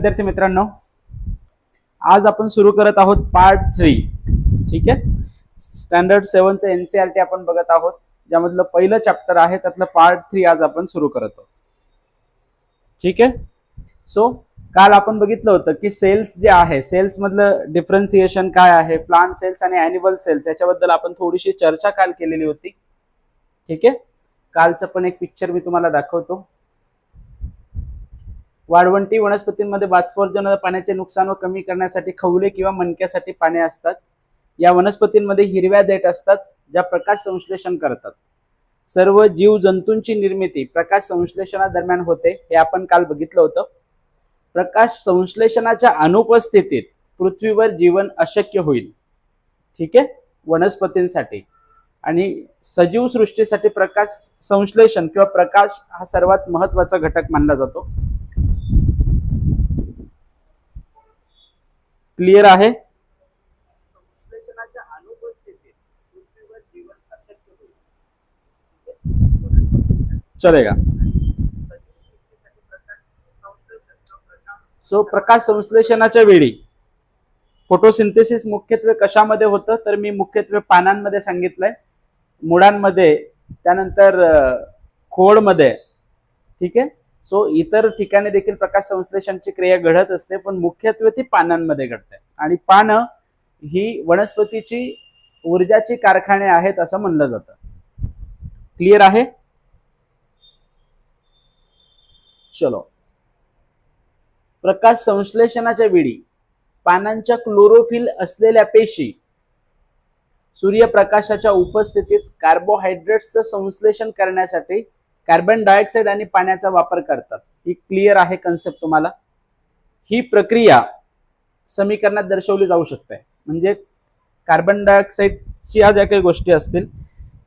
विद्यार्थी मित्रांनो आज आपण सुरू करत आहोत पार्ट थ्री ठीक आहे? स्टँडर्ड सेव्हनचं एनसीआरटी आपण बघत आहोत ज्यामधलं पहिलं चॅप्टर आहे त्यातलं पार्ट थ्री आज आपण सुरू करत आहोत. ठीक आहे? सो काल आपण बघितलं होतं की सेल्स जे आहे सेल्स मधलं डिफरन्सिएशन काय आहे प्लांट सेल्स आणि अॅनिमल सेल्स याच्याबद्दल आपण थोडीशी चर्चा काल केलेली होती. ठीक आहे? कालचं पण एक पिक्चर मी तुम्हाला दाखवतो. वाळवंटी वनस्पतींमध्ये बाष्पोर्जन पाण्याचे नुकसान व कमी करण्यासाठी खवले किंवा मणक्यासाठी पाने असतात. या वनस्पतींमध्ये हिरव्या देठ असतात ज्या प्रकाश संश्लेषण करतात. सर्व जीव जंतूंची निर्मिती प्रकाश संश्लेषणादरम्यान होते हे आपण काल बघितलं होतं. प्रकाश संश्लेषणाच्या अनुपस्थितीत पृथ्वीवर जीवन अशक्य होईल. ठीक आहे? वनस्पतींसाठी. आणि सजीव सृष्टीसाठी प्रकाश संश्लेषण किंवा प्रकाश हा सर्वात महत्त्वाचा घटक मानला जातो. क्लिअर आहे? चलेगा. सो प्रकाश संश्लेषणाच्या वेळी फोटोसिंथेसिस मुख्यत्वे कशामध्ये होतं? तर मी मुख्यत्वे पानांमध्ये सांगितलंय. मुळांमध्ये त्यानंतर खोडमध्ये. ठीक आहे? सो इतर ठिकाणी देखील प्रकाश संश्लेषणची क्रिया घडत असते पण मुख्यत्वे ती पानांमध्ये घडते. आणि पानं ही वनस्पतीची ऊर्जाची कारखाने आहेत असं म्हणलं जातं. क्लिअर आहे? चलो. प्रकाश संश्लेषणाच्या वेळी पानांच्या क्लोरोफिल असलेल्या पेशी सूर्यप्रकाशाच्या उपस्थितीत कार्बोहायड्रेट्सचं संश्लेषण करण्यासाठी कार्बन डायऑक्साईड आणि पाण्याचा वापर करतात. ही क्लिअर आहे कन्सेप्ट तुम्हाला? ही प्रक्रिया समीकरणात दर्शवली जाऊ शकते. म्हणजे कार्बन डायऑक्साईडच्या ज्या काही गोष्टी असतील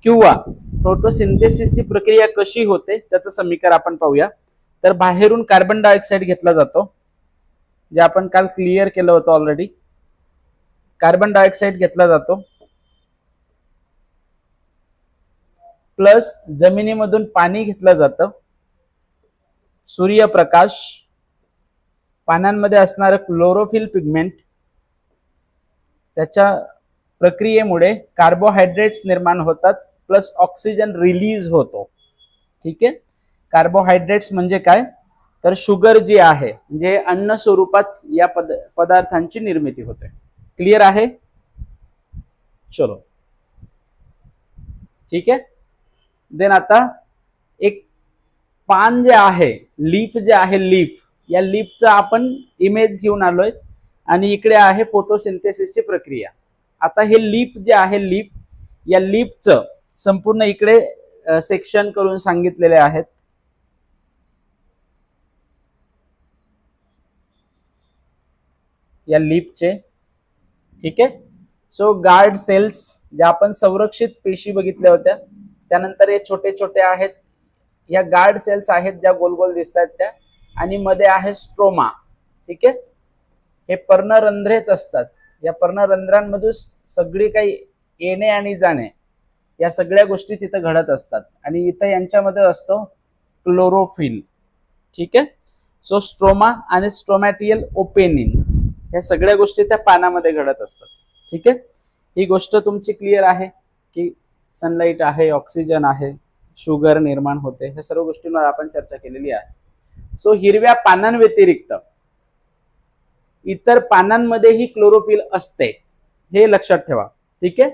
किंवा फोटोसिंथेसिसची प्रक्रिया कशी होते त्याचं समीकरण आपण पाहूया. तर बाहेरून कार्बन डायऑक्साईड घेतला जातो. जे आपण काल क्लिअर केलं होतं ऑलरेडी कार्बन डायऑक्साईड घेतला जातो. प्लस जमिनीमधून पाणी घेतलं जातं. सूर्यप्रकाश पानांमध्ये असणारं क्लोरोफिल पिगमेंट त्याच्या प्रक्रियेमुळे कार्बोहायड्रेट्स निर्माण होतात प्लस ऑक्सिजन रिलीज होतो. ठीक आहे? कार्बोहायड्रेट्स म्हणजे काय? तर शुगर जी आहे म्हणजे अन्न स्वरूपात या पद पदार्थांची निर्मिती होते. क्लिअर आहे? चलो. ठीक आहे? देन आता एक पान जे आहे लीफ जे आहे लीफ या लीफचा आपण इमेज घेऊन आलोय आणि इकडे आहे फोटोसिंथेसिसची प्रक्रिया. आता हे लीफ जे आहे लीफ या लीफचं संपूर्ण इकडे सेक्शन करून सांगितलेले आहेत. या लीफचे ठीक आहे? सो गार्ड सेल्स ज्या आपण संरक्षित पेशी बघितल्या होत्या त्यानंतर हे छोटे छोटे आहेत. या गार्ड सेल्स आहेत ज्या गोल गोल दिसत आहेत त्या. आणि मध्ये आहे स्ट्रोमा ठीक आहे? हे पर्णरंध्रेच असतात. या पर्णरंध्रांमधून सगळी काही येणे आणि जाणे या सगळ्या गोष्टी तिथं घडत असतात. आणि इथं यांच्यामध्ये असतो क्लोरोफिल ठीक आहे? सो स्ट्रोमा आणि स्ट्रोमॅटियल ओपेनिन या सगळ्या गोष्टी त्या पानामध्ये घडत असतात. ठीक आहे? ही गोष्ट तुमची क्लिअर आहे की सनलाईट आहे ऑक्सिजन आहे शुगर निर्माण होते ह्या सर्व गोष्टींवर आपण चर्चा केलेली आहे. सो हिरव्या पानांव्यतिरिक्त इतर पानांमध्येही क्लोरोफिल असते हे लक्षात ठेवा. ठीक आहे?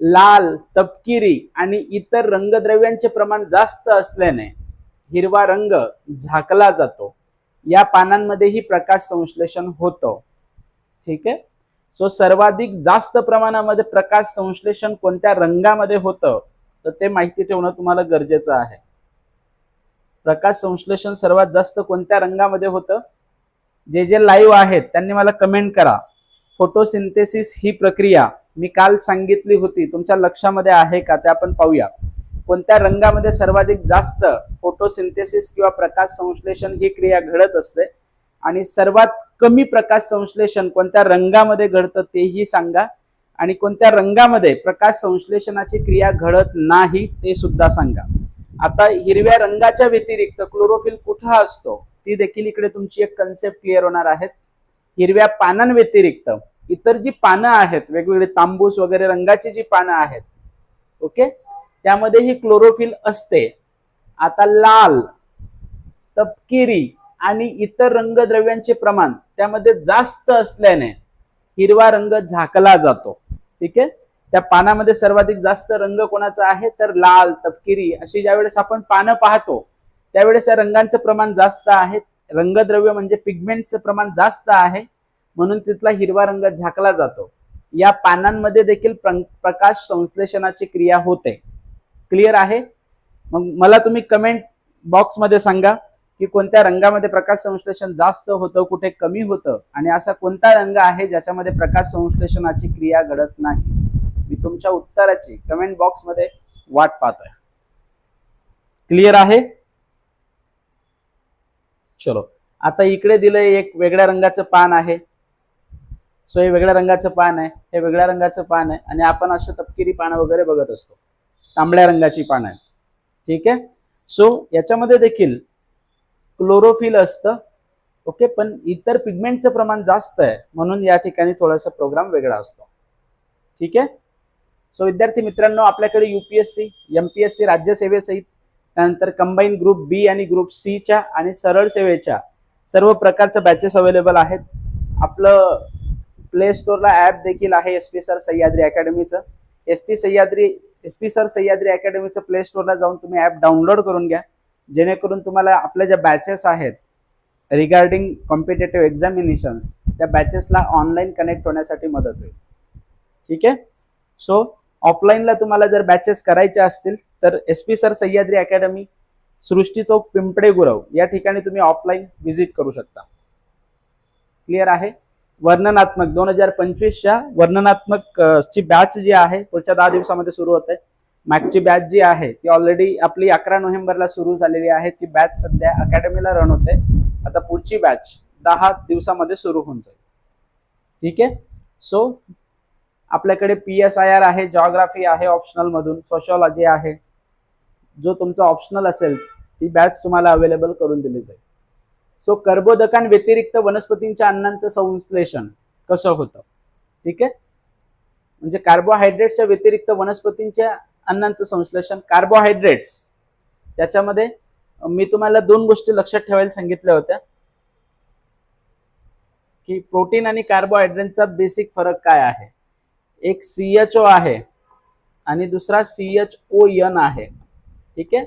लाल तपकिरी आणि इतर रंगद्रव्यांचे प्रमाण जास्त असल्याने हिरवा रंग झाकला जातो. या पानांमध्येही प्रकाश संश्लेषण होतं. ठीक आहे? सो सर्वाधिक जास्त प्रमाणामध्ये प्रकाश संश्लेषण कोणत्या रंगामध्ये होतं तर ते माहिती ठेवणं तुम्हाला गरजेचं आहे. प्रकाश संश्लेषण सर्वात जास्त कोणत्या रंगामध्ये होतं? जे जे लाईव्ह आहेत त्यांनी मला कमेंट करा. फोटोसिंथेसिस ही प्रक्रिया मी काल सांगितली होती तुमच्या लक्षामध्ये आहे का ते आपण पाहूया. कोणत्या रंगामध्ये सर्वाधिक जास्त फोटोसिंथेसिस किंवा प्रकाश संश्लेषण ही क्रिया घडत असते? आणि सर्वात कमी प्रकाश संश्लेषण कोणत्या रंगामध्ये घडतं तेही सांगा. आणि कोणत्या रंगामध्ये प्रकाश संश्लेषणाची क्रिया घडत नाही ते सुद्धा सांगा. आता हिरव्या रंगाच्या व्यतिरिक्त क्लोरोफिल कुठं असतो? ती देखील इकडे तुमची एक कन्सेप्ट क्लिअर होणार आहेत. हिरव्या पानांव्यतिरिक्त इतर जी पानं आहेत वेगवेगळे तांबूस वगैरे रंगाची जी पानं आहेत ओके? त्यामध्ये ही क्लोरोफिल असते. आता लाल तपकिरी आणि इतर रंगद्रव्यांचे प्रमाण त्यामध्ये जास्त असल्याने हिरवा रंग झाकला जातो. ठीक आहे? त्या पानामध्ये सर्वाधिक जास्त रंग कोणाचा आहे? तर लाल तपकिरी अशी ज्यावेळेस आपण पानं पाहतो त्यावेळेस या रंगांचं प्रमाण जास्त आहे. रंगद्रव्य म्हणजे पिगमेंटचं प्रमाण जास्त आहे म्हणून तिथला हिरवा रंग झाकला जातो. या पानांमध्ये देखील प्र- प्रकाश संश्लेषणाची क्रिया होते. क्लिअर आहे? मग मला तुम्ही कमेंट बॉक्समध्ये सांगा. की कोणत्या रंगामध्ये प्रकाश संश्लेषण जास्त होतं कुठे कमी होतं? आणि असा कोणता रंग आहे ज्याच्यामध्ये प्रकाश संश्लेषणाची क्रिया घडत नाही? मी तुमच्या उत्तराची कमेंट बॉक्समध्ये वाट पाहतोय. क्लिअर आहे? चलो. आता इकडे दिलंय एक वेगळ्या रंगाचं पान आहे. सो हे वेगळ्या रंगाचं पान आहे. हे वेगळ्या रंगाचं पान आहे. आणि आपण असं तपकिरी पानं वगैरे बघत असतो. तांबड्या रंगाची पानं आहेत. ठीक आहे? सो याच्यामध्ये देखील क्लोरोफिल असतं. ओके पण इतर पिगमेंटचं प्रमाण जास्त आहे. म्हणून या ठिकाणी थोडासा प्रोग्राम वेगळा असतो. ठीक आहे? सो विद्यार्थी मित्रांनो आपल्याकडे युपीएससी एमपीएससी राज्यसेवेसहित त्यानंतर कंबाईन ग्रुप बी आणि ग्रुप सीच्या आणि सरळ सेवेच्या सर्व प्रकारच्या बॅचेस अवेलेबल आहेत. आपलं प्ले स्टोअरला ॲप देखील आहे S P sir Sahyadri अकॅडमीचं S P Sahyadri S P sir Sahyadri अकॅडमीचं play स्टोअरला जाऊन तुम्ही ॲप डाउनलोड करून घ्या. जेणेकरून तुम्हाला आपल्या ज्या बॅचेस आहेत रिगार्डिंग कॉम्पिटेटिव्ह एक्झामिनेशन्स त्या बॅचेसला ऑनलाईन कनेक्ट होण्यासाठी मदत होईल. ठीक आहे? सो ऑफलाईनला तुम्हाला जर बॅचेस करायचे असतील तर S P sir Sahyadri academy Srushti Chowk Pimple Gurav या ठिकाणी तुम्ही ऑफलाईन व्हिजिट करू शकता. क्लिअर आहे? वर्णनात्मक दोन हजार पंचवीसच्या वर्णनात्मक ची बॅच जी आहे पुढच्या दहा दिवसामध्ये सुरू होते. मागची बॅच जी आहे ती ऑलरेडी आपली अकरा नोव्हेंबरला सुरू झालेली आहे. ती बॅच सध्या अकॅडमीला रन होते. आता पुढची बॅच दहा दिवसामध्ये सुरू होऊन जाईल. ठीक आहे? सो आपल्याकडे पी एस आय आर आहे जॉग्राफी आहे ऑप्शनलमधून सोशॉलॉजी आहे. जो तुमचा ऑप्शनल असेल ती बॅच तुम्हाला अवेलेबल करून दिली जाईल. सो कर्बोदकांव्यतिरिक्त वनस्पतींच्या अन्नांचं संश्लेषण कसं होतं? ठीक आहे? म्हणजे कार्बोहायड्रेट्सच्या व्यतिरिक्त वनस्पतींच्या अन्नांचं संश्लेषण कार्बोहायड्रेट्स त्याच्यामध्ये मी तुम्हाला दोन गोष्टी लक्षात ठेवायला सांगितल्या होत्या. की प्रोटीन आणि कार्बोहायड्रेटचा बेसिक फरक काय आहे? एक सी एच ओ आहे आणि दुसरा सी एच ओ एन आहे. ठीक आहे?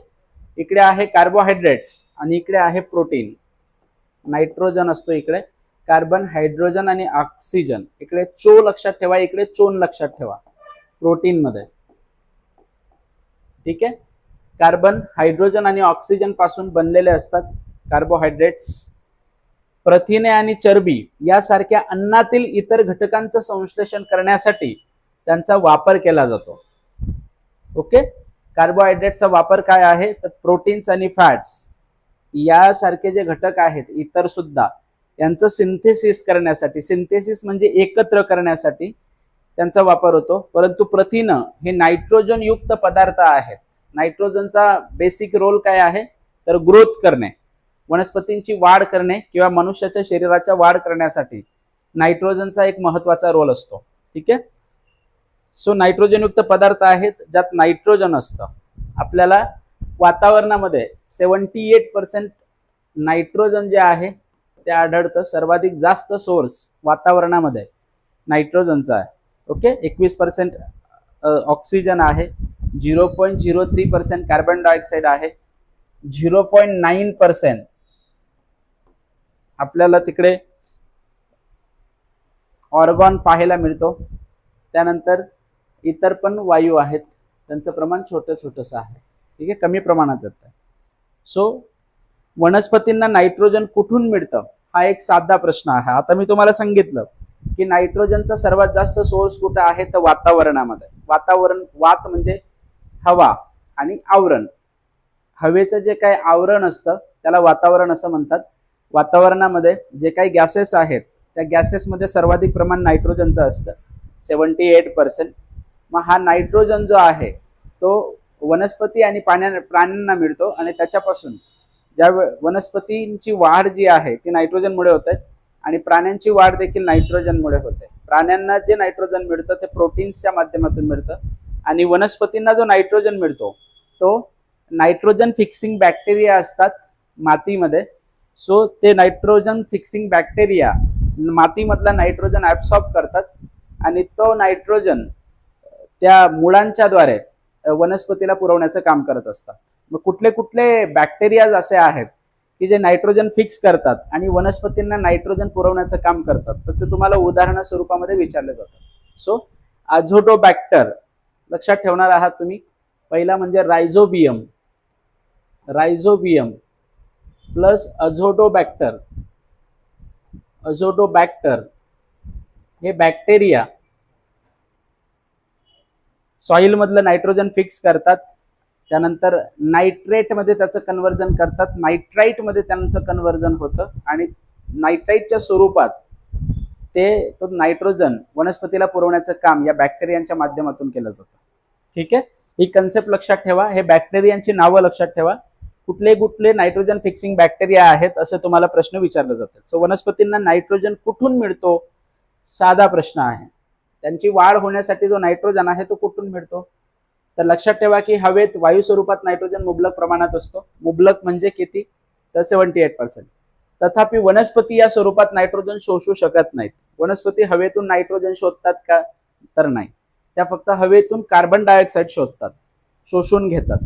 इकडे आहे कार्बोहायड्रेट्स आणि इकडे आहे प्रोटीन नायट्रोजन असतो इकडे. कार्बन हायड्रोजन आणि ऑक्सिजन इकडे चो लक्षात ठेवा इकडे चोन लक्षात ठेवा. प्रोटीन मध्ये. ठीक आहे? कार्बन हायड्रोजन आणि ऑक्सिजनपासून बनलेले असतात कार्बोहायड्रेट्स प्रथिने आणि चरबी यासारख्या अन्नातील इतर घटकांचं संश्लेषण करण्यासाठी त्यांचा वापर केला जातो. ओके? कार्बोहायड्रेटचा वापर काय आहे? तर प्रोटीन्स आणि फॅट्स यासारखे जे घटक आहेत इतर सुद्धा यांचं सिंथेसिस करण्यासाठी सिंथेसिस म्हणजे एकत्र करण्यासाठी त्यांचा वापर होतो. परंतु प्रथिनं हे नायट्रोजन युक्त पदार्थ आहेत. नायट्रोजनचा बेसिक रोल काय आहे? तर ग्रोथ करणे. वनस्पतींची वाढ करणे किंवा मनुष्याच्या शरीराच्या वाढ करण्यासाठी नायट्रोजनचा एक महत्त्वाचा रोल असतो. ठीक आहे? सो नायट्रोजनयुक्त पदार्थ आहेत ज्यात नायट्रोजन असतं. आपल्याला वातावरणामध्ये सेवन्टी एट पर्सेंट नायट्रोजन जे आहे ते आढळतं. सर्वाधिक जास्त सोर्स वातावरणामध्ये नायट्रोजनचा आहे. ओके? एकवीस पर्सेंट ऑक्सिजन आहे. Zero point zero three percent carbon dioxide आहे. झिरो पॉईंट नाईन पर्सेंट आपल्याला तिकडे ऑर्गॉन पाहायला मिळतो. त्यानंतर इतर पण वायू आहेत. त्यांचं प्रमाण छोटं छोटंसं आहे. ठीक आहे? कमी प्रमाणात येतं. सो वनस्पतींना नायट्रोजन कुठून मिळतं? हा एक साधा प्रश्न आहे. आता मी तुम्हाला सांगितलं. की नायट्रोजनचा सर्वात जास्त सोर्स कुठं आहे? तर वातावरणामध्ये. वातावरण वात म्हणजे हवा आणि आवरण. हवेचं जे काही आवरण असतं त्याला वातावरण असं म्हणतात. वातावरणामध्ये जे काही गॅसेस आहेत त्या गॅसेसमध्ये सर्वाधिक प्रमाण नायट्रोजनचं असतं. Seventy eight percent. मग हा नायट्रोजन जो आहे तो वनस्पती आणि पाण्या प्राण्यांना मिळतो आणि त्याच्यापासून ज्या वनस्पतींची वाढ जी आहे ती नायट्रोजनमुळे होते. आणि प्राण्यांची वाढ देखील नायट्रोजनमुळे होते. प्राण्यांना जे नायट्रोजन मिळतं ते प्रोटीन्सच्या माध्यमातून मिळतं आणि वनस्पतींना जो नायट्रोजन मिळतो तो नायट्रोजन फिक्सिंग बॅक्टेरिया असतात मातीमध्ये. सो ते नायट्रोजन फिक्सिंग बॅक्टेरिया मातीमधला नायट्रोजन ऍब्सॉर्ब करतात आणि तो नायट्रोजन त्या मुळांच्याद्वारे वनस्पतीला पुरवण्याचं काम करत असतात. मग कुठले कुठले बॅक्टेरियाज असे आहेत की जे नायट्रोजन फिक्स करतात आणि वनस्पतींना नायट्रोजन पुरवण्याचं काम करतात. तर ते तुम्हाला उदाहरण स्वरूपामध्ये विचारले जातात. सो अझोटोबॅक्टर लक्षात ठेवणार आहात तुम्ही. पहिला म्हणजे rhizobium rhizobium plus azotobacter azotobacter हे बॅक्टेरिया सॉइल मधलं नायट्रोजन फिक्स करतात. त्यानंतर नायट्रेटमध्ये त्याचं कन्वर्जन करतात. नायट्राईटमध्ये त्यांचं कन्वर्जन होतं. आणि नायट्राईटच्या स्वरूपात ते तो नायट्रोजन वनस्पतीला पुरवण्याचं काम या बॅक्टेरियांच्या माध्यमातून केलं जातं. ठीक आहे? ही कन्सेप्ट लक्षात ठेवा. हे बॅक्टेरियांची नावं लक्षात ठेवा. कुठले कुठले नायट्रोजन फिक्सिंग बॅक्टेरिया आहेत असे तुम्हाला प्रश्न विचारले जातात. सो वनस्पतींना नायट्रोजन कुठून मिळतो? साधा प्रश्न आहे. त्यांची वाढ होण्यासाठी जो नायट्रोजन आहे तो कुठून मिळतो? तर लक्षात ठेवा की हवेत वायू स्वरूपात नायट्रोजन मुबलक प्रमाणात असतो. मुबलक म्हणजे किती? तर सेव्हन्टी एट पर्सेंट तथापि वनस्पती या स्वरूपात नायट्रोजन शोषू शकत नाहीत. वनस्पती हवेतून नायट्रोजन शोधतात का? तर नाही. त्या फक्त हवेतून कार्बन डायऑक्साईड शोधतात. शोषून घेतात.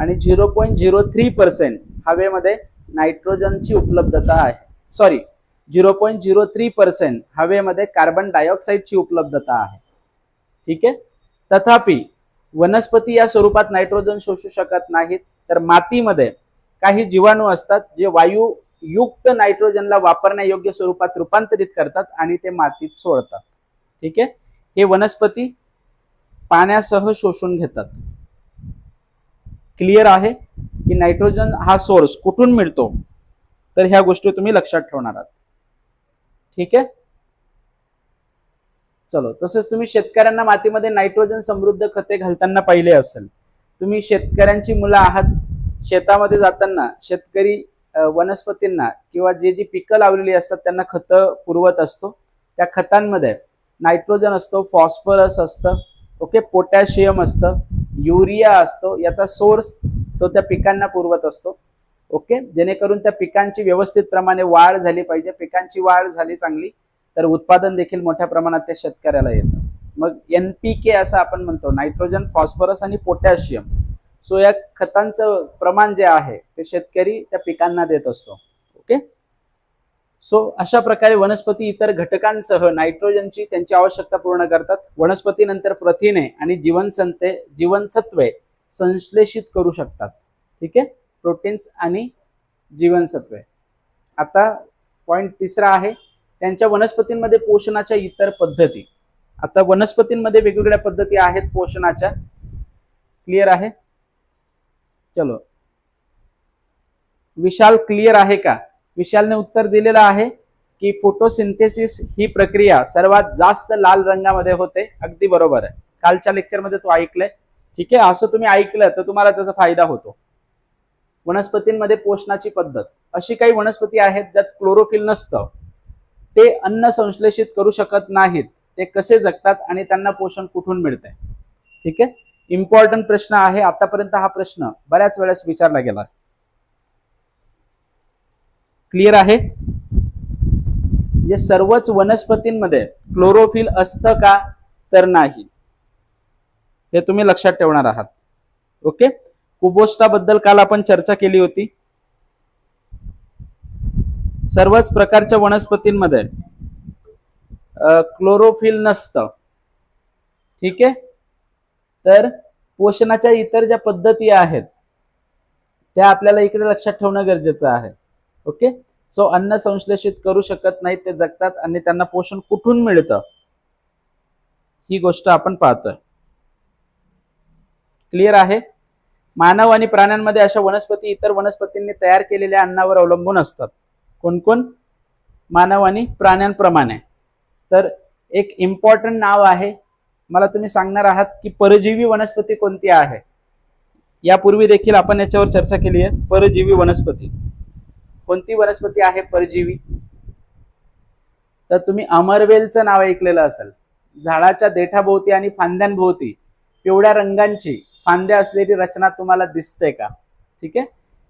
आणि zero point zero three percent हवेमध्ये नायट्रोजनची उपलब्धता आहे. Sorry zero point zero three percent हवेमध्ये कार्बन डायऑक्साईडची उपलब्धता आहे. ठीक आहे? तथापि वनस्पती या स्वरूपात नायट्रोजन शोषू शकत नाहीत तर मातीमध्ये काही जीवाणू असतात जे वायू युक्त नायट्रोजनला वापरण्यायोग्य स्वरूपात रूपांतरित करतात आणि ते मातीत सोडतात. ठीक आहे? हे वनस्पती पाण्यासह शोषून घेतात. क्लिअर आहे? की नायट्रोजन हा सोर्स कुठून मिळतो? तर ह्या गोष्टी तुम्ही लक्षात ठेवणार आहात. ठीक आहे? चलो तसेच तुम्ही शेतकऱ्यांना मातीमध्ये नायट्रोजन समृद्ध खते घालताना पाहिले असेल. तुम्ही शेतकऱ्यांची मुलं आहात शेतामध्ये जाताना शेतकरी वनस्पतींना किंवा जे जी पिकं लावलेली असतात त्यांना खतं पुरवत असतो. त्या खतांमध्ये नायट्रोजन असतो फॉस्फरस असतं ओके पोटॅशियम असतं युरिया असतो याचा सोर्स तो त्या पिकांना पुरवत असतो ओके जेणेकरून त्या पिकांची व्यवस्थित प्रमाणे वाढ झाली पाहिजे. पिकांची वाढ झाली चांगली तर उत्पादन देखील मोठ्या प्रमाणात त्या शेतकऱ्याला येतं. मग एन पी के असं आपण म्हणतो नायट्रोजन फॉस्फरस आणि पोटॅशियम. सो या खतांचं प्रमाण जे आहे ते शेतकरी त्या पिकांना देत असतो. ओके? सो अशा प्रकारे वनस्पती इतर घटकांसह नायट्रोजनची त्यांची आवश्यकता पूर्ण करतात. वनस्पतीनंतर प्रथिने आणि जीवनसंते जीवनसत्वे संश्लेषित करू शकतात. ठीक आहे? प्रोटीन्स आणि जीवनसत्वे आता पॉइंट तिसरा आहे. त्यांच्या वनस्पतींमध्ये पोषणाच्या इतर पद्धती. आता वनस्पतींमध्ये वेगवेगळ्या पद्धती आहेत पोषणाच्या. क्लिअर आहे? चलो. विशाल क्लिअर आहे का? विशालने उत्तर दिलेलं आहे की फोटोसिंथेसिस ही प्रक्रिया सर्वात जास्त लाल रंगामध्ये होते. अगदी बरोबर आहे. कालच्या लेक्चरमध्ये तू ऐकलंय. ठीक आहे? असं तुम्ही ऐकलं तर तुम्हाला त्याचा फायदा होतो. वनस्पतींमध्ये पोषणाची पद्धत. अशी काही वनस्पती आहेत ज्यात क्लोरोफिल नसतं. ते अन्न संश्लेषित करू शकत नाहीत ते कसे जगतात आणि त्यांना पोषण कुठून मिळतंय? ठीक आहे? इम्पॉर्टंट प्रश्न आहे आतापर्यंत हा प्रश्न बऱ्याच वेळेस विचारला गेला. क्लिअर आहे? म्हणजे सर्वच वनस्पतींमध्ये क्लोरोफिल असतं का? तर नाही. हे तुम्ही लक्षात ठेवणार आहात. ओके? कुबोस्टाबद्दल काल आपण चर्चा केली होती. सर्वच प्रकारच्या वनस्पतींमध्ये क्लोरोफिल नसतं. ठीक आहे? तर पोषणाच्या इतर ज्या पद्धती आहेत त्या आपल्याला इकडे लक्षात ठेवणं गरजेचं आहे. ओके? सो अन्न संश्लेषित करू शकत नाहीत ते जगतात आणि त्यांना पोषण कुठून मिळतं? ही गोष्ट आपण पाहतोय. क्लिअर आहे? मानव आणि प्राण्यांमध्ये अशा वनस्पती इतर वनस्पतींनी तयार केलेल्या अन्नावर अवलंबून असतात. कोण कोण मानव आणि प्राण्यांप्रमाणे. तर एक इम्पॉर्टंट नाव आहे. मला तुम्ही सांगणार आहात की परजीवी वनस्पती कोणती आहे? यापूर्वी देखील आपण याच्यावर चर्चा केली आहे. परजीवी वनस्पती. कोणती वनस्पती आहे परजीवी? तर तुम्ही अमरवेलचं नाव ऐकलेलं असेल. झाडाच्या देठाभोवती आणि फांद्यांभोवती पिवळ्या रंगांची फांद्या असलेली रचना तुम्हाला दिसते का? ठीक आहे?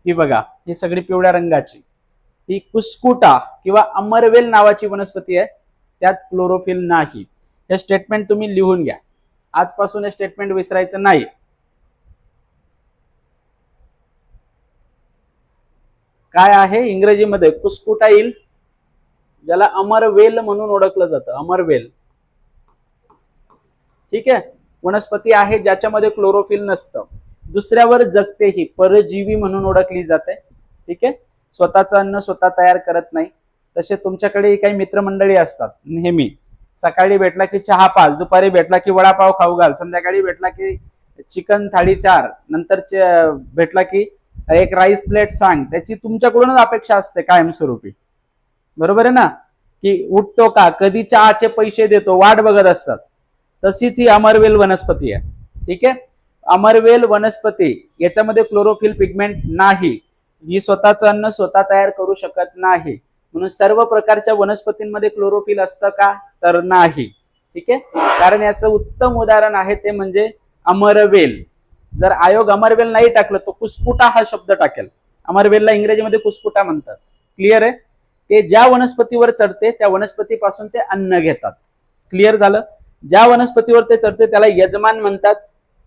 ही बघा ही सगळी पिवळ्या रंगाची. ही कुस्कुटा किंवा अमरवेल नावाची वनस्पती आहे. त्यात क्लोरोफिल नाही. हे स्टेटमेंट तुम्ही लिहून घ्या. आजपासून हे स्टेटमेंट विसरायचं नाही. काय आहे? इंग्रजीमध्ये कुस्कुटा येईल ज्याला अमरवेल म्हणून ओळखलं जातं. अमरवेल. ठीक आहे? वनस्पती आहे ज्याच्यामध्ये क्लोरोफिल नसतं. दुसऱ्यावर जगते ही परजीवी म्हणून ओळखली जाते. ठीक आहे? स्वतःचं अन्न स्वतः तयार करत नाही. तसे तुमच्याकडे काही मित्रमंडळी असतात नेहमी. सकाळी भेटला की चहा पाच दुपारी भेटला की वडापाव खाऊ घाल संध्याकाळी भेटला की चिकन थाळी चार नंतर च- भेटला की एक राईस प्लेट सांग त्याची तुमच्याकडूनच अपेक्षा असते कायमस्वरूपी. बरोबर आहे ना? की उठतो का? कधी चहाचे पैसे देतो वाट बघत असतात. तशीच ही अमरवेल वनस्पती आहे. ठीक आहे? अमरवेल वनस्पती याच्यामध्ये क्लोरोफिल पिगमेंट नाही. ही स्वतःचं अन्न स्वतः तयार करू शकत नाही. म्हणून सर्व प्रकारच्या वनस्पतींमध्ये क्लोरोफिल असतं का? तर नाही. ठीक आहे? कारण याचं उत्तम उदाहरण आहे ते म्हणजे अमरवेल. जर आयोग अमरवेल नाही टाकलं तो कुस्कुटा हा शब्द टाकेल. अमरवेलला इंग्रजीमध्ये कुस्कुटा म्हणतात. क्लिअर आहे? ते ज्या वनस्पतीवर चढते त्या वनस्पतीपासून ते अन्न घेतात. क्लिअर झालं? ज्या वनस्पतीवर ते चढते त्याला यजमान म्हणतात.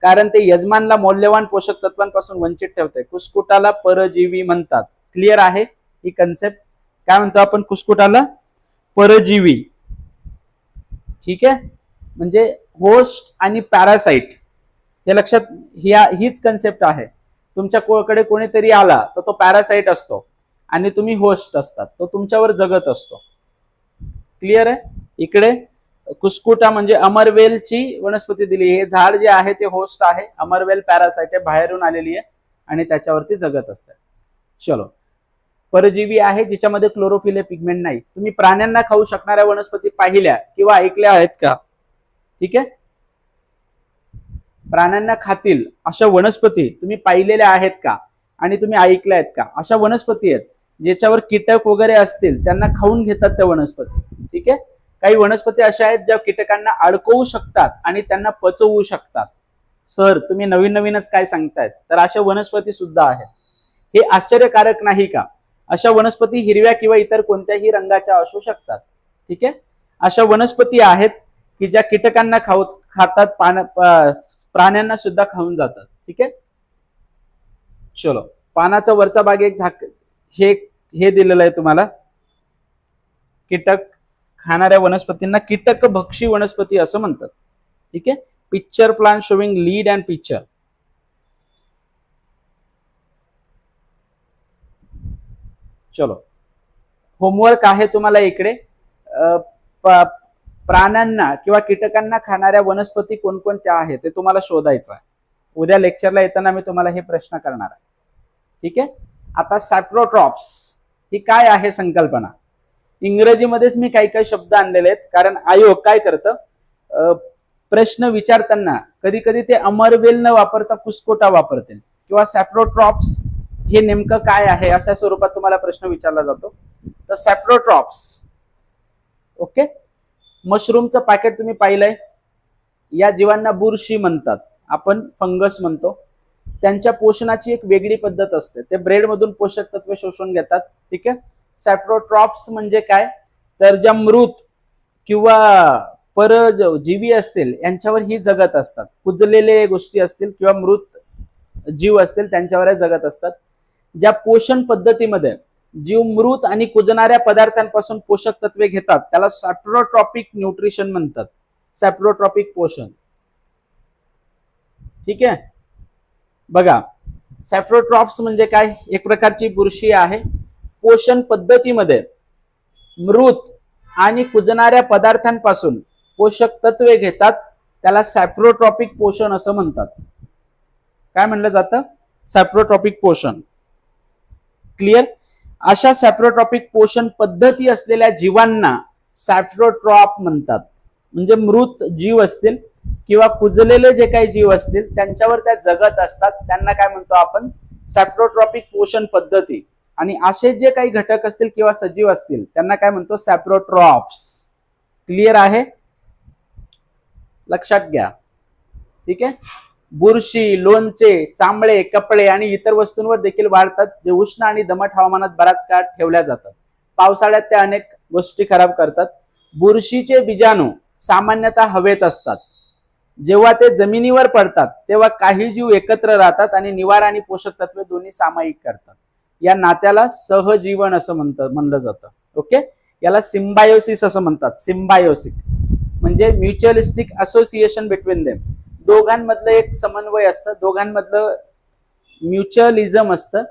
कारण ते यजमानला मौल्यवान पोषक तत्वांपासून वंचित ठेवते कुस्कुटाला परजीवी म्हणतात. क्लिअर आहे ही कन्सेप्ट काय म्हणतो आपण कुस्कुटाला? परजीवी. ठीक आहे? म्हणजे होस्ट आणि पॅरासाइट हे लक्षात ह्या हीच कन्सेप्ट आहे. तुमच्या कोकडे कोणीतरी आला तर तो पॅरासाइट असतो. आणि तुम्ही होस्ट असतात. तो तुमच्यावर जगत असतो. क्लिअर आहे? इकडे कुस्कुटा म्हणजे अमरवेलची वनस्पती दिली. हे झाड जे आहे ते होस्ट आहे. अमरवेल पॅरासाइट आहे. बाहेरून आलेली आहे आणि त्याच्यावरती जगत असते. चलो. परजीवी आहे जिच्यामध्ये क्लोरोफिल हे पिगमेंट नाही. तुम्ही प्राण्यांना खाऊ शकणाऱ्या वनस्पती पाहिल्या किंवा ऐकल्या आहेत का? ठीक आहे? प्राण्यांना खातील अशा वनस्पती तुम्ही पाहिलेल्या आहेत का? आणि तुम्ही ऐकल्या आहेत का? अशा वनस्पती आहेत ज्याच्यावर कीटक वगैरे असतील त्यांना खाऊन घेतात त्या वनस्पती. काही वनस्पती अशा आहेत ज्या कीटकांना अडकवू शकतात आणि त्यांना पचवू शकतात. सर तुम्ही नवीन नवीनच काय सांगतायत? तर अशा वनस्पती सुद्धा आहेत. हे आश्चर्यकारक नाही का? अशा वनस्पती हिरव्या किंवा इतर कोणत्याही रंगाच्या असू शकतात. ठीक आहे? अशा वनस्पती आहेत की ज्या कीटकांना खाऊ खातात पान प्राण्यांना सुद्धा खाऊन जातात. ठीक आहे? चलो. पानाचा वरचा भाग एक झाक हे हे दिलेलं आहे तुम्हाला. कीटक खाणाऱ्या वनस्पतींना कीटक भक्षी वनस्पती असं म्हणतात. ठीक आहे? Pitcher plant showing lid and pitcher चलो. होमवर्क आहे तुम्हाला इकडे. प्राण्यांना किंवा कीटकांना खाणाऱ्या वनस्पती कोणकोणत्या आहेत ते तुम्हाला शोधायचं आहे. उद्या लेक्चरला येताना मी तुम्हाला हे प्रश्न करणार आहे. ठीक आहे? आता सॅप्रोट्रॉप्स ही काय आहे संकल्पना? इंग्रजीमध्येच मी काही काही शब्द आणलेले आहेत. कारण आयोग काय करतं? प्रश्न विचारताना कधी कधी ते अमरवेल न वापरता पुस्कोटा वापरतील. किंवा सॅफ्रोट्रॉप्स हे नेमकं काय आहे? अशा स्वरूपात तुम्हाला प्रश्न विचारला जातो. तर सॅफ्रोट्रॉप्स. ओके? मशरूमचं पॅकेट तुम्ही पाहिलंय. या जीवांना बुरशी म्हणतात. आपण फंगस म्हणतो. त्यांच्या पोषणाची एक वेगळी पद्धत असते. ते ब्रेड मधून पोषक तत्व शोषून घेतात. ठीक आहे? सॅप्रोट्रॉप्स म्हणजे काय? तर ज्या मृत किंवा पर जीवी असतील यांच्यावर ही जगत असतात. कुजलेले गोष्टी असतील किंवा मृत जीव असतील त्यांच्यावर जगत असतात. ज्या पोषण पद्धतीमध्ये जीव मृत आणि कुजणाऱ्या पदार्थांपासून पोषक तत्वे घेतात त्याला सॅप्रोट्रॉपिक न्यूट्रिशन म्हणतात. सॅप्रोट्रॉपिक पोषण. ठीक आहे? बघा सॅफ्रोट्रॉप्स म्हणजे काय? एक प्रकारची बुरशी आहे. पोषण पद्धतीमध्ये मृत आणि कुजणाऱ्या पदार्थांपासून पोषक तत्वे घेतात. त्याला सॅफ्रोट्रॉपिक पोषण असं म्हणतात. काय म्हणलं जातं? सॅप्रोट्रॉपिक पोषण. क्लिअर अशा सॅप्रोट्रॉपिक पोषण पद्धती असलेल्या जीवांना सॅफ्रोट्रॉप म्हणतात. म्हणजे मृत जीव असतील किंवा कुजलेले जे काही जीव असतील त्यांच्यावर त्या जगत असतात. त्यांना काय म्हणतो आपण? सॅप्रोट्रॉपिक पोषण पद्धती. आणि असे जे काही घटक असतील किंवा सजीव असतील त्यांना काय म्हणतो? सॅप्रोट्रॉप्स क्लिअर आहे? लक्षात घ्या. ठीक आहे? बुरशी लोणचे चांबळे कपडे आणि इतर वस्तूंवर देखील वाढतात जे उष्ण आणि दमट हवामानात बराच काळ ठेवल्या जातात. पावसाळ्यात त्या अनेक गोष्टी खराब करतात. बुरशीचे बीजाणू सामान्यतः हवेत असतात. जेव्हा ते जमिनीवर पडतात तेव्हा काही जीव एकत्र राहतात आणि निवारा आणि पोषक तत्वे दोन्ही सामायिक करतात. या नात्याला सहजीवन असं म्हणतं म्हणलं जातं. ओके याला सिम्बायोसिस असं म्हणतात. सिम्बायोसिक म्हणजे म्युच्युअलिस्टिक असोसिएशन बिटवीन देम दोघांमधलं एक समन्वय असतं. दोघांमधलं म्युच्युअलिझम असतं.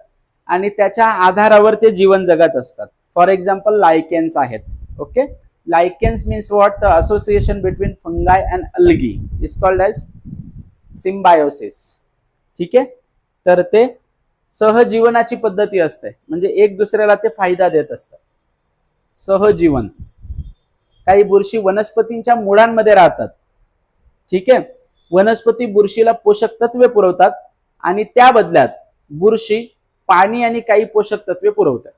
आणि त्याच्या आधारावर ते जीवन जगत असतात. फॉर एक्झाम्पल लायकेन्स आहेत. Okay lichens means what association between fungi and algae is called as symbiosis ठीक आहे? तर ते सहजीवनाची पद्धती असते. म्हणजे एक दुसऱ्याला ते फायदा देत असतात सहजीवन. काही बुरशी वनस्पतींच्या मुळांमध्ये राहतात. ठीक आहे? वनस्पती बुरशीला पोषक तत्वे पुरवतात आणि त्या बदल्यात बुरशी पाणी आणि काही पोषक तत्वे पुरवतात.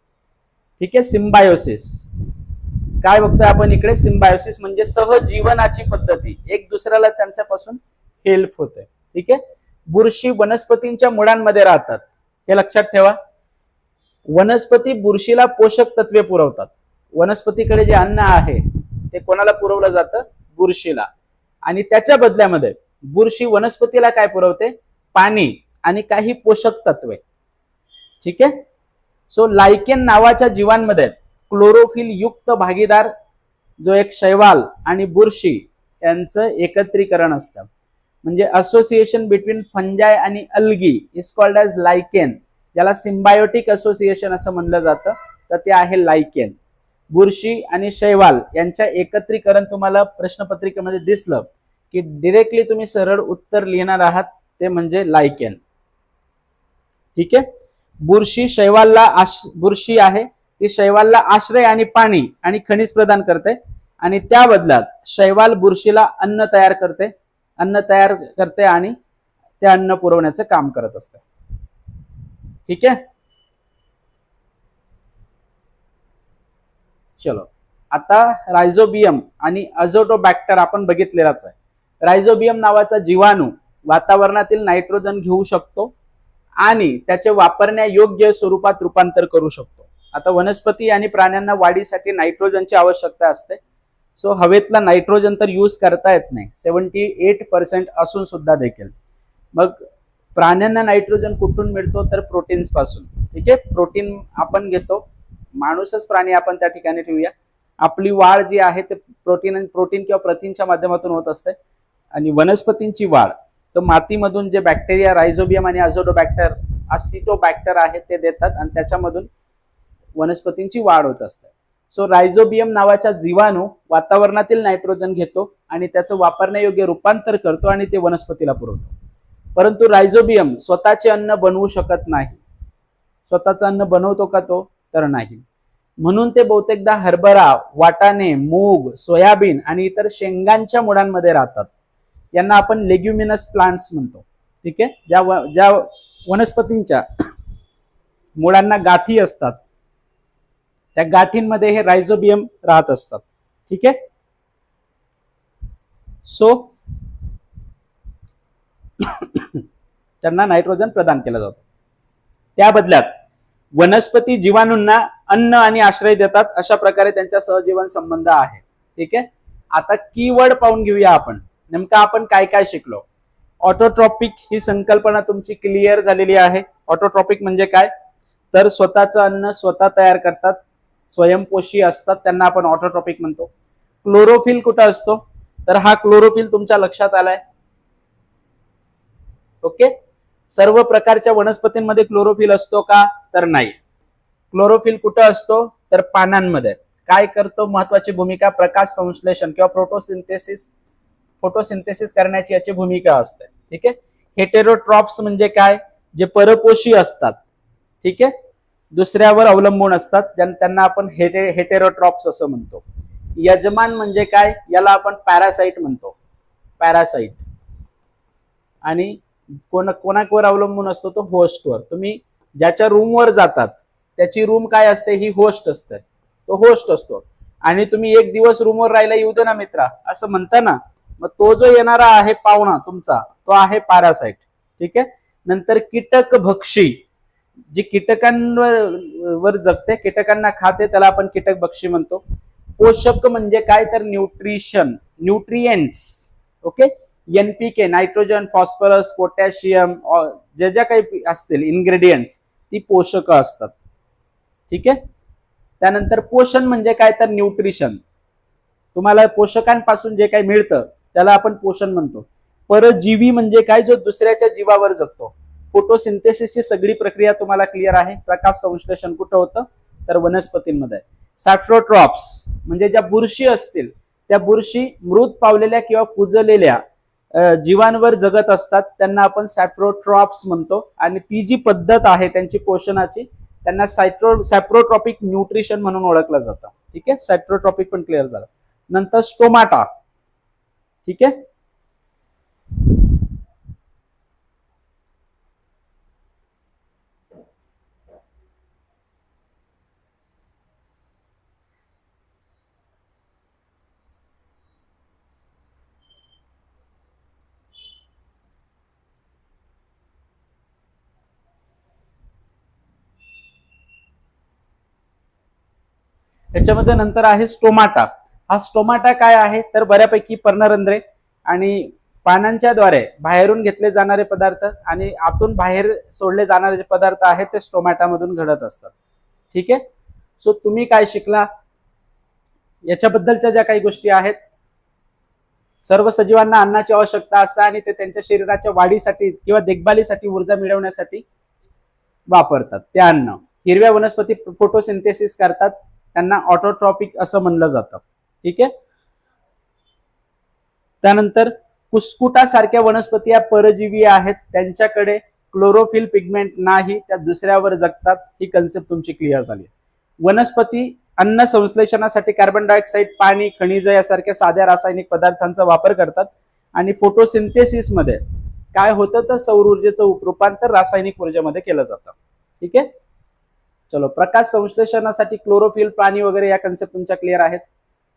ठीक आहे? सिम्बायोसिस काय बघतोय आपण इकडे? सिम्बायोसिस म्हणजे सहजीवनाची पद्धती. एक दुसऱ्याला त्यांच्यापासून हेल्प होते. ठीक आहे? बुरशी वनस्पतींच्या मुळांमध्ये राहतात. हे लक्षात ठेवा. वनस्पती बुरशीला पोषक तत्वे पुरवतात. वनस्पतीकडे जे अन्न आहे ते कोणाला पुरवलं जातं? बुरशीला. आणि त्याच्या बदल्यामध्ये बुरशी वनस्पतीला काय पुरवते? पाणी आणि काही पोषक तत्वे. ठीक आहे? सो लायकेन नावाच्या जीवांमध्ये क्लोरोफिल युक्त भागीदार जो एक शैवाल आणि बुरशी यांचं एकत्रीकरण असतं. म्हणजे असोसिएशन बिटवीन फंजाय आणि algae is called as lichen ज्याला सिम्बायोटिक असोसिएशन असं म्हणलं जातं. तर ते आहे लायकेन बुरशी आणि शैवाल यांच्या एकत्रीकरण तुम्हाला प्रश्नपत्रिकेमध्ये दिसलं की डिरेक्टली तुम्ही सरळ उत्तर लिहिणार आहात ते म्हणजे लायकेन ठीक आहे? बुरशी शैवालला आश बुरशी आहे. ती शैवालला आश्रय आणि पाणी आणि खनिज प्रदान करते. आणि त्या बदल्यात शैवाल बुरशीला अन्न तयार करते. अन्न तयार करते आणि ते अन्न पुरवण्याचं काम करत असते. ठीक आहे? चलो. आता रायझोबियम आणि अझोटोबॅक्टर आपण बघितलेलाच आहे. रायझोबियम नावाचा जीवाणू वातावरणातील नायट्रोजन घेऊ शकतो आणि त्याचे वापरण्यायोग्य स्वरूपात रूपांतर करू शकतो. आता वनस्पती आणि प्राण्यांना वाढीसाठी नायट्रोजनची आवश्यकता असते. सो हवेतला नायट्रोजन तर यूज करता येत नाही. सेवन्टी एट पर्सेंट असून सुद्धा देखील. मग प्राण्यांना नायट्रोजन कुठून मिळतो? तर प्रोटीन्सपासून. ठीक आहे? प्रोटीन आपण घेतो. माणूसच प्राणी आपण त्या ठिकाणी ठेवूया. आपली वाढ जी आहे ते प्रोटीन आणि प्रोटीन किंवा प्रथिनच्या माध्यमातून होत असते. आणि वनस्पतींची वाढ. तर मातीमधून जे बॅक्टेरिया रायझोबियम आणि अझोडोबॅक्टर असिटोबॅक्टर आहे ते देतात. आणि त्याच्यामधून वनस्पतींची वाढ होत असते. सो रायझोबियम नावाचा जीवाणू वातावरणातील नायट्रोजन घेतो आणि त्याचं वापरण्यायोग्य रूपांतर करतो आणि ते वनस्पतीला पुरवतो. परंतु रायझोबियम स्वतःचे अन्न बनवू शकत नाही. स्वतःचं अन्न बनवतो का तो? तर नाही. म्हणून ते बहुतेकदा हरभरा वाटाणे मूग सोयाबीन आणि इतर शेंगांच्या मुळांमध्ये राहतात. यांना आपण लेग्युमिनस प्लांट्स म्हणतो. ठीक आहे? ज्या ज्या वनस्पतींच्या मुळांना गाठी असतात त्या गाठींमध्ये हे रायझोबियम राहत असतात. ठीक आहे? सो त्यांना नायट्रोजन प्रदान केला जातं. त्या बदल्यात वनस्पती जीवाणूंना अन्न आणि आश्रय देतात अशा प्रकारे त्यांच्या सहजीवन संबंध आहे. ठीक आहे? आता कीवर्ड पाहून घेऊया आपण. नेमकं आपण काय काय शिकलो? ऑटोट्रॉपिक ही संकल्पना तुमची क्लिअर झालेली आहे. ऑटोट्रॉपिक म्हणजे काय? तर स्वतःचं अन्न स्वतः तयार करतात स्वयंपोषी असतात त्यांना आपण ऑटोट्रॉपिक म्हणतो. क्लोरोफिल कुठं असतो? तर हा क्लोरोफिल तुमच्या लक्षात आलाय. ओके सर्व प्रकारच्या वनस्पतींमध्ये क्लोरोफिल असतो का? तर नाही. क्लोरोफिल कुठं असतो? तर पानांमध्ये. काय करतो? महत्वाची भूमिका प्रकाश संश्लेषण किंवा प्रोटोसिंथेसिस फोटोसिंथेसिस करण्याची याची भूमिका असते. ठीक आहे? हेटेरोट्रॉप्स म्हणजे काय? जे परपोषी असतात. ठीक आहे? दुसऱ्यावर अवलंबून असतात. ज्यांना त्यांना आपण हेटे हेटेरोट्रॉप्स असं म्हणतो. यजमान म्हणजे काय? याला आपण पॅरासाईट म्हणतो. पॅरासाइट आणि कोण कोणावर अवलंबून असतो तो होस्टवर तुम्ही ज्याच्या रूमवर जातात त्याची रूम काय असते? ही होस्ट असते. तो होस्ट असतो. आणि तुम्ही एक दिवस रूमवर राहायला येऊ दे ना मित्रा. असं म्हणता ना मग तो जो येणारा आहे पाहुणा तुमचा तो आहे पॅरासाईट ठीक आहे? नंतर कीटक भक्षी जी कीटकांवर वर जगते कीटकांना खाते त्याला आपण कीटक भक्षी म्हणतो. पोषक म्हणजे काय? तर nutrition nutrients okay NPK nitrogen phosphorus potassium ज्या ज्या काही असतील इन्ग्रेडियंट्स ती पोषक असतात. ठीक आहे? त्यानंतर पोषण म्हणजे काय? तर न्यूट्रिशन तुम्हाला पोषकांपासून जे काही मिळतं त्याला आपण पोषण म्हणतो. परजीवी म्हणजे काय? जो दुसऱ्याच्या जीवावर जगतो. फोटोसिंथेसिसची सगळी प्रक्रिया तुम्हाला क्लिअर आहे. प्रकाश संश्लेषण कुठं होतं? तर वनस्पतींमध्ये. सॅफ्रोट्रॉप्स म्हणजे ज्या बुरशी असतील त्या बुरशी मृत पावलेल्या किंवा कुजलेल्या जीवांवर जगत असतात. त्यांना आपण सॅप्रोट्रॉप्स म्हणतो. आणि ती जी पद्धत आहे त्यांची पोषणाची त्यांना सायट्रो सॅप्रोट्रॉपिक न्यूट्रिशन म्हणून ओळखलं जातं. ठीक आहे? सॅप्रोट्रॉपिक पण क्लिअर झालं. नंतर स्टोमाटा ठीक आहे? याच्यामध्ये नंतर आहे स्टोमाटा. हा स्टोमाटा काय आहे? तर बऱ्यापैकी पर्णरंध्रे आणि पानांच्या द्वारे बाहेरून घेतले जाणारे पदार्थ आणि आतून बाहेर सोडले जाणारे जे पदार्थ आहेत ते स्टोमॅटामधून घडत असतात. ठीक आहे? सो तुम्ही काय शिकला? याच्याबद्दलच्या ज्या काही गोष्टी आहेत सर्व सजीवांना अन्नाची आवश्यकता असते आणि ते त्यांच्या शरीराच्या वाढीसाठी किंवा देखभालीसाठी ऊर्जा मिळवण्यासाठी वापरतात. ते अन्न. हिरव्या वनस्पती फोटोसिंथेसिस करतात. त्यांना ऑटोट्रॉपिक असं म्हणलं जातं. ठीक आहे? त्यानंतर कुस्कुटासारख्या वनस्पती या परजीवी आहेत. त्यांच्याकडे क्लोरोफिल पिगमेंट नाही. त्या दुसऱ्यावर जगतात. ही कन्सेप्ट तुमची क्लिअर झाली. वनस्पती अन्न संश्लेषणासाठी कार्बन डायऑक्साईड पाणी खनिज यासारख्या साध्या रासायनिक पदार्थांचा वापर करतात. आणि फोटोसिंथेसिसमध्ये काय होतं? तर सौर ऊर्जेचं रूपांतर रासायनिक ऊर्जेमध्ये केलं जातं. ठीक आहे? चलो प्रकाश संश्लेषणासाठी क्लोरोफिल प्राणी वगैरे या कन्सेप्ट तुमच्या क्लिअर आहेत.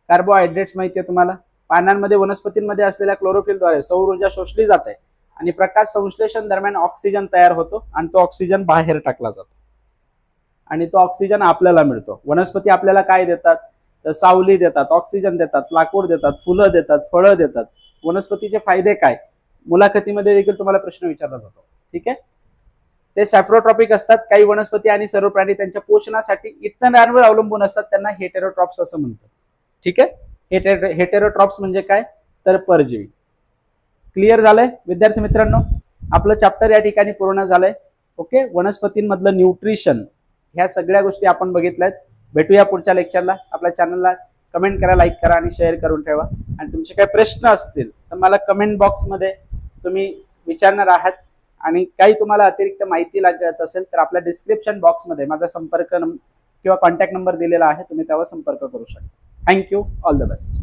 कार्बोहायड्रेट्स माहिती आहे तुम्हाला. पानांमध्ये वनस्पतींमध्ये असलेल्या क्लोरोफिलद्वारे सौर ऊर्जा शोषली जाते आणि प्रकाश संश्लेषण दरम्यान ऑक्सिजन तयार होतो आणि तो ऑक्सिजन बाहेर टाकला जातो. आणि तो ऑक्सिजन आपल्याला मिळतो. वनस्पती आपल्याला काय देतात? तर सावली देतात ऑक्सिजन देतात लाकूड देतात फुलं देतात फळं देतात. वनस्पतीचे फायदे काय? मुलाखतीमध्ये देखील तुम्हाला प्रश्न विचारला जातो. ठीक आहे? ते सॅफ्रोट्रॉपिक असतात काही वनस्पती आणि सर्व प्राणी त्यांच्या पोषणासाठी इतरांवर अवलंबून असतात. त्यांना हेटेरोट्रॉप्स असं म्हणतात. ठीक आहे? हेटेरो हेटेरोट्रॉप्स म्हणजे काय? तर परजीवी. क्लिअर झालंय? विद्यार्थी मित्रांनो आपलं चॅप्टर या ठिकाणी पूर्ण झालंय. ओके वनस्पतींमधलं न्यूट्रिशन ह्या सगळ्या गोष्टी आपण बघितल्यात. भेटूया पुढच्या लेक्चरला आपल्या चॅनलला कमेंट करा लाईक करा आणि शेअर करून ठेवा. आणि तुमचे काही प्रश्न असतील तर मला कमेंट बॉक्समध्ये तुम्ही विचारणार आहात. आणि काही तुम्हाला अतिरिक्त माहिती लागत असेल तर आपल्या डिस्क्रिप्शन बॉक्समध्ये माझा संपर्क नंबर किंवा कॉन्टॅक्ट नंबर दिलेला आहे तुम्ही त्यावर संपर्क करू शकता. Thank you all the best